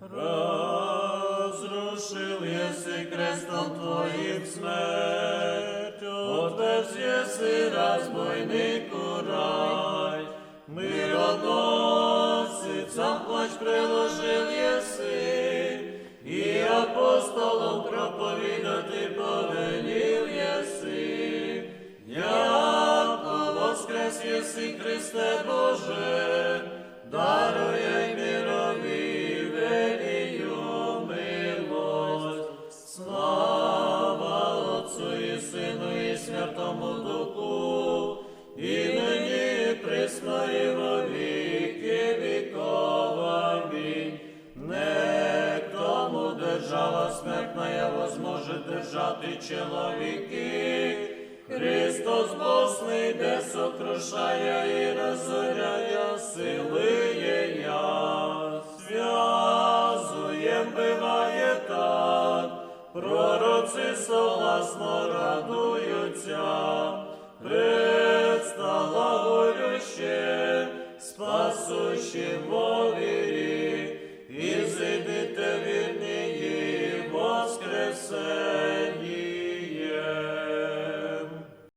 Разрушил еси крестом Твоим смерть, Отвез еси разбойнику рай. Мир односицам плач приложил еси, И апостолам проповідати повелів єси. Яко воскрес єси, Христе Боже, держава смертная возможет держати чоловіки. Христос Босний, де сокрушає і розоряє сили я. Зв'язуєм биває так, пророці согласно радуються, предстала горюще, спасущим во вірі blessed.